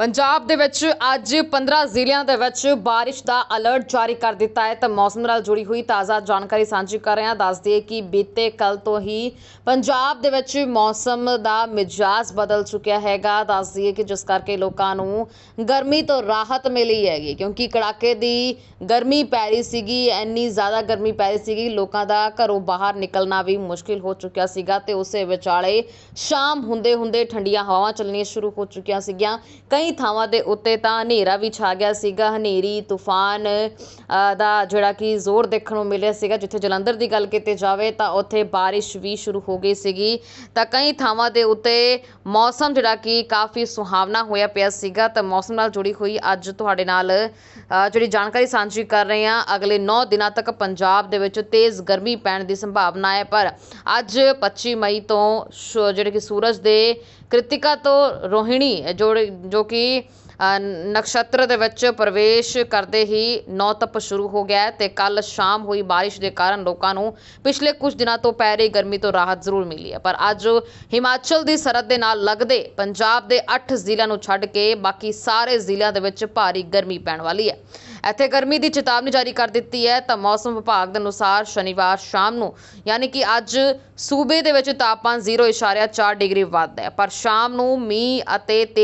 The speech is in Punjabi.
ਪੰਜਾਬ ਦੇ ਵਿੱਚ ਅੱਜ 15 ਜ਼ਿਲ੍ਹਿਆਂ ਦੇ ਵਿੱਚ ਬਾਰਿਸ਼ ਦਾ ਅਲਰਟ ਜਾਰੀ ਕਰ ਦਿੱਤਾ ਹੈ। ਤਾਂ ਮੌਸਮ ਨਾਲ ਜੁੜੀ ਹੋਈ ਤਾਜ਼ਾ ਜਾਣਕਾਰੀ ਸਾਂਝੀ ਕਰ ਰਹੇ ਹਾਂ। ਦੱਸ ਦਈਏ ਕਿ ਬੀਤੇ ਕੱਲ ਤੋਂ ਹੀ ਪੰਜਾਬ ਦੇ ਵਿੱਚ ਮੌਸਮ ਦਾ ਮਿਜਾਜ਼ ਬਦਲ ਚੁੱਕਿਆ ਹੈਗਾ। ਦੱਸ ਦਈਏ ਕਿ ਜਿਸ ਕਰਕੇ ਲੋਕਾਂ ਨੂੰ ਗਰਮੀ ਤੋਂ ਰਾਹਤ ਮਿਲੀ ਹੈਗੀ, ਕਿਉਂਕਿ ਕੜਾਕੇ ਦੀ ਗਰਮੀ ਪੈ ਰਹੀ ਸੀਗੀ, ਇੰਨੀ ਜ਼ਿਆਦਾ ਗਰਮੀ ਪੈ ਰਹੀ ਸੀਗੀ, ਲੋਕਾਂ ਦਾ ਘਰੋਂ ਬਾਹਰ ਨਿਕਲਣਾ ਵੀ ਮੁਸ਼ਕਿਲ ਹੋ ਚੁੱਕਿਆ ਸੀਗਾ ਤੇ ਉਸੇ ਵਿਚਾਲੇ ਸ਼ਾਮ ਹੁੰਦੇ ਹੁੰਦੇ ਠੰਡੀਆਂ ਹਵਾਵਾਂ ਚੱਲਣੀਆਂ ਸ਼ੁਰੂ ਹੋ ਚੁੱਕੀਆਂ ਸੀਗੀਆਂ। ਕਈ ਕਈ ਥਾਵਾਂ ਦੇ ਉੱਤੇ ਤਾਂ ਹਨੇਰਾ ਵੀ ਛਾ ਗਿਆ ਸੀਗਾ। ਹਨੇਰੀ, ਤੂਫਾਨ ਦਾ ਜਿਹੜਾ ਕਿ ਜ਼ੋਰ ਦੇਖਣ ਨੂੰ ਮਿਲਿਆ ਸੀਗਾ। ਜਿੱਥੇ ਜਲੰਧਰ ਦੀ ਗੱਲ ਕੀਤੀ ਜਾਵੇ ਤਾਂ ਉੱਥੇ ਬਾਰਿਸ਼ ਵੀ ਸ਼ੁਰੂ ਹੋ ਗਈ ਸੀਗੀ। ਤਾਂ ਕਈ ਥਾਵਾਂ ਦੇ ਉੱਤੇ ਮੌਸਮ ਜਿਹੜਾ ਕਿ ਕਾਫੀ ਸੁਹਾਵਣਾ ਹੋਇਆ ਪਿਆ ਸੀਗਾ। ਤਾਂ ਮੌਸਮ ਨਾਲ ਜੁੜੀ ਹੋਈ ਅੱਜ ਤੁਹਾਡੇ ਨਾਲ ਜਿਹੜੀ ਜਾਣਕਾਰੀ ਸਾਂਝੀ ਕਰ ਰਹੇ ਹਾਂ। ਅਗਲੇ 9 ਦਿਨਾਂ ਤੱਕ ਪੰਜਾਬ ਦੇ ਵਿੱਚ ਤੇਜ਼ ਗਰਮੀ ਪੈਣ ਦੀ ਸੰਭਾਵਨਾ ਹੈ। ਪਰ ਅੱਜ 25 ਮਈ ਤੋਂ ਸ਼- ਜਿਹੜੇ ਕਿ ਸੂਰਜ ਦੇ ਕ੍ਰਿਤਿਕਾ ਤੋਂ ਰੋਹਿਣੀ, ਜੋ ਜੋ ਕਿ ਅ, ਨਕਸ਼ਤਰ ਦੇ ਵਿੱਚ ਪ੍ਰਵੇਸ਼ ਕਰਦੇ ਹੀ ਨੌ ਤਪ ਸ਼ੁਰੂ ਹੋ ਗਿਆ ਹੈ ਤੇ ਕੱਲ ਸ਼ਾਮ ਹੋਈ ਬਾਰਿਸ਼ ਦੇ ਕਾਰਨ ਲੋਕਾਂ ਨੂੰ ਪਿਛਲੇ ਕੁਝ ਦਿਨਾਂ ਤੋਂ ਪੈ ਰਹੀ ਗਰਮੀ ਤੋਂ ਰਾਹਤ ਜ਼ਰੂਰ ਮਿਲੀ ਹੈ। ਪਰ ਅੱਜ ਹਿਮਾਚਲ ਦੀ ਸਰਹੱਦ ਦੇ ਨਾਲ ਲੱਗਦੇ ਪੰਜਾਬ ਦੇ 8 ਜ਼ਿਲ੍ਹਿਆਂ ਨੂੰ ਛੱਡ ਕੇ ਬਾਕੀ ਸਾਰੇ ਜ਼ਿਲ੍ਹਿਆਂ ਦੇ ਵਿੱਚ ਭਾਰੀ ਗਰਮੀ ਪੈਣ ਵਾਲੀ ਹੈ। ਇੱਥੇ ਗਰਮੀ ਦੀ ਚੇਤਾਵਨੀ ਜਾਰੀ ਕਰ ਦਿੱਤੀ ਹੈ ਤਾਂ ਮੌਸਮ ਵਿਭਾਗ ਦੇ ਅਨੁਸਾਰ ਸ਼ਨੀਵਾਰ ਸ਼ਾਮ ਨੂੰ ਯਾਨੀ ਕਿ ਅੱਜ ਸੂਬੇ ਦੇ ਵਿੱਚ ਤਾਪਮਾਨ 0.4 ਡਿਗਰੀ ਵੱਧਦਾ ਹੈ। ਪਰ ਸ਼ਾਮ ਨੂੰ ਮੀਂਹ ਅਤੇ